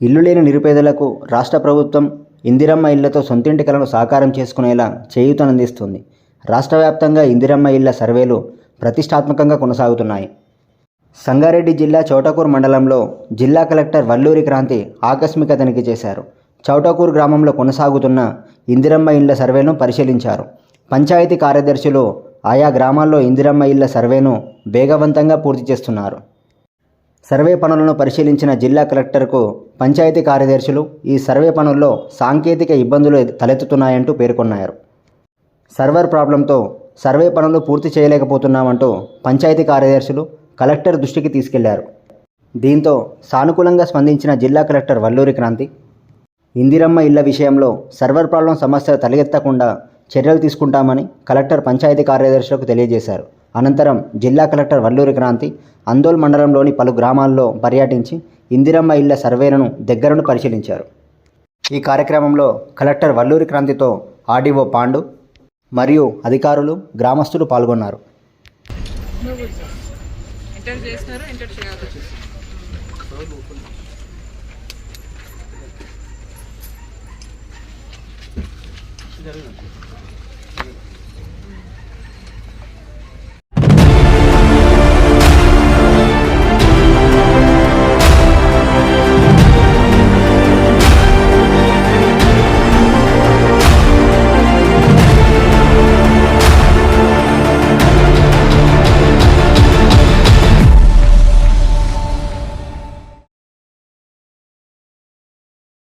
ఇల్లు లేని నిరుపేదలకు రాష్ట్ర ప్రభుత్వం ఇందిరమ్మ ఇళ్ళతో సొంతింటి కలను సాకారం చేసుకునేలా చేయూతనందిస్తుంది. రాష్ట్ర వ్యాప్తంగా ఇందిరమ్మ ఇళ్ళ సర్వేలు ప్రతిష్టాత్మకంగా కొనసాగుతున్నాయి. సంగారెడ్డి జిల్లా చౌటకూర్ మండలంలో జిల్లా కలెక్టర్ వల్లూరి క్రాంతి ఆకస్మిక తనిఖీ చేశారు. చౌటకూర్ గ్రామంలో కొనసాగుతున్న ఇందిరమ్మ ఇళ్ళ సర్వేను పరిశీలించారు. పంచాయతీ కార్యదర్శులు ఆయా గ్రామాల్లో ఇందిరమ్మ ఇళ్ళ సర్వేను వేగవంతంగా పూర్తి చేస్తున్నారు. సర్వే పనులను పరిశీలించిన జిల్లా కలెక్టర్కు పంచాయతీ కార్యదర్శులు ఈ సర్వే పనుల్లో సాంకేతిక ఇబ్బందులు తలెత్తుతున్నాయంటూ పేర్కొన్నారు. సర్వర్ ప్రాబ్లంతో సర్వే పనులు పూర్తి చేయలేకపోతున్నామంటూ పంచాయతీ కార్యదర్శులు కలెక్టర్ దృష్టికి తీసుకెళ్ళారు. దీంతో సానుకూలంగా స్పందించిన జిల్లా కలెక్టర్ వల్లూరి క్రాంతి ఇందిరమ్మ ఇళ్ళ విషయంలో సర్వర్ ప్రాబ్లం సమస్య తలెత్తకుండా చర్యలు తీసుకుంటామని కలెక్టర్ పంచాయతీ కార్యదర్శులకు తెలియజేశారు. అనంతరం జిల్లా కలెక్టర్ వల్లూరి క్రాంతి అందోల్ మండలంలోని పలు గ్రామాల్లో పర్యటించి ఇందిరమ్మ ఇళ్ళ సర్వేలను దగ్గరను పరిశీలించారు. ఈ కార్యక్రమంలో కలెక్టర్ వల్లూరి క్రాంతితో ఆర్డీఓ పాండు మరియు అధికారులు గ్రామస్తులు పాల్గొన్నారు.